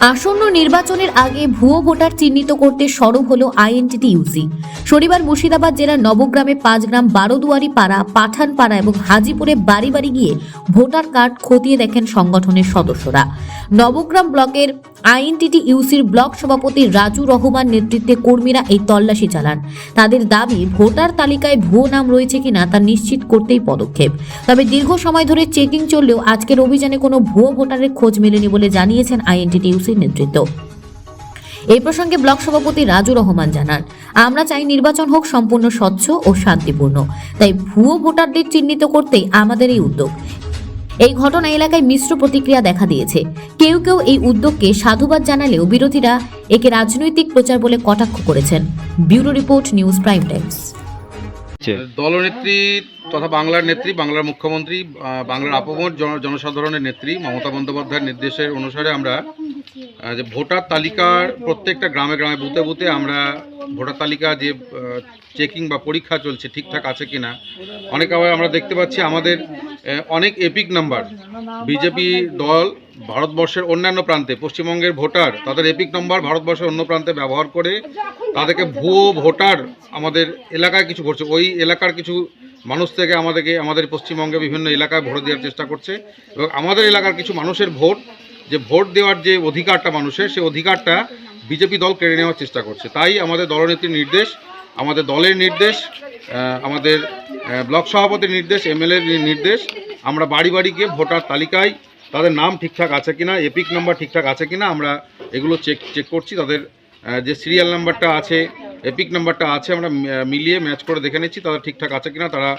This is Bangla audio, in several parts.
আসন্ন নির্বাচনের আগে ভুয়ো ভোটার চিহ্নিত করতে সরব হল আইএনটিটি ইউসি শনিবার মুর্শিদাবাদ জেলার নবগ্রামে পাঁচ গ্রাম বারোদুয়ারি পাড়া, পাঠানপাড়া এবং হাজিপুরে বাড়ি বাড়ি গিয়ে ভোটার কার্ড খতিয়ে দেখেন সংগঠনের সদস্যরা। নবগ্রাম ব্লকের আইএনটিটি ইউসির ব্লক সভাপতি রাজু রহমান নেতৃত্বে কর্মীরা এই তল্লাশি চালান। তাদের দাবি, ভোটার তালিকায় ভুয়ো নাম রয়েছে কিনা তা নিশ্চিত করতেই পদক্ষেপ। তবে দীর্ঘ সময় ধরে চেকিং চললেও আজকের অভিযানে কোনো ভুয়ো ভোটারের খোঁজ মেলেনি বলে জানিয়েছেন আইএনটিটি ইউসির নেতৃত্ব। এই প্রসঙ্গে ব্লক সভাপতি রাজু রহমান জানান, আমরা চাই নির্বাচন হোক সম্পূর্ণ স্বচ্ছ ও শান্তিপূর্ণ। তাই ভুয়ো ভোটারদের চিহ্নিত করতেই আমাদের এই উদ্যোগ। এই ঘটনা এলাকায় মিশ্র প্রতিক্রিয়া দেখা দিয়েছে। কেউ কেউ এই উদ্যোগকে সাধুবাদ জানালেও বিরোধীরা একে রাজনৈতিক প্রচার বলে কটাক্ষ করেছেন। Bureau report news prime times. দলনেত্রী তথা বাংলার নেত্রী বাংলার মুখ্যমন্ত্রী আহ, বাংলার আপমর জন- জনসাধারণের নেত্রী মমতা বন্দ্যোপাধ্যায়ের নির্দেশের অনুসারে আমরা যে ভোটার তালিকার প্রত্যেকটা গ্রামে গ্রামে, বুথে বুথে আমরা ভোটার তালিকা যে চেকিং বা পরীক্ষা চলছে ঠিকঠাক আছে কিনা, অনেক আবার আমরা দেখতে পাচ্ছি আমাদের অনেক এপিক নাম্বার। বিজেপি দল ভারতবর্ষের অন্যান্য প্রান্তে, পশ্চিমবঙ্গের ভোটার, তাদের এপিক নম্বর ভারতবর্ষের অন্য প্রান্তে ব্যবহার করে তাদেরকে ভুয়ো ভোটার আমাদের এলাকায় কিছু করছে ওই এলাকার কিছু মানুষ থেকে আমাদেরকে, আমাদের পশ্চিমবঙ্গে বিভিন্ন এলাকায় ভোট দেওয়ার চেষ্টা করছে এবং আমাদের এলাকার কিছু মানুষের ভোট যে ভোট দেওয়ার যে অধিকারটা মানুষের, সেই অধিকারটা বিজেপি দল কেড়ে নেওয়ার চেষ্টা করছে। তাই আমাদের দলনেত্রীর নির্দেশ, আমাদের দলের নির্দেশ আমাদের ব্লক সভাপতির নির্দেশ এমএলএ নির্দেশ, আমরা বাড়ি বাড়ি গিয়ে ভোটার তালিকায় তাদের নাম ঠিকঠাক আছে কিনা, এপিক নাম্বার ঠিকঠাক আছে কিনা, আমরা এগুলো চেক চেক করছি। তাদের যে সিরিয়াল নাম্বারটা আছে, এপিক নাম্বারটা আছে, আমরা মিলিয়ে ম্যাচ করে দেখে নিচ্ছি তারা ঠিকঠাক আছে কিনা, তারা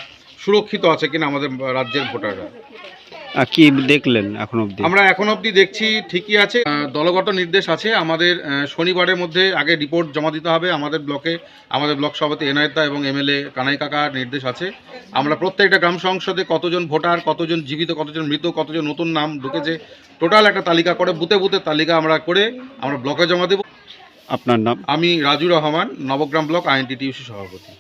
সুরক্ষিত আছে কিনা আমাদের রাজ্যের ভোটাররা। কি দেখলেন এখন অবধি? আমরা এখন অবধি দেখছি ঠিকই আছে। দলগত নির্দেশ আছে। আমাদের শনিবারের মধ্যে আগে রিপোর্ট জমা দিতে হবে। আমাদের ব্লকে আমাদের ব্লক সভাপতি এনায়েতা এবং এমএলএ কানাই কাকার নির্দেশ আছে। আমরা প্রত্যেকটা গ্রাম সংসদে কতজন ভোটার কতজন জীবিত কতজন মৃত কতজন নতুন নাম ঢুকেছে টোটাল একটা তালিকা করে বুথে বুথে তালিকা আমরা করে আমরা ব্লকে জমা দেব। আপনার নাম? আমি রাজু রহমান নবগ্রাম ব্লক আইএনটিটিউসি সভাপতি।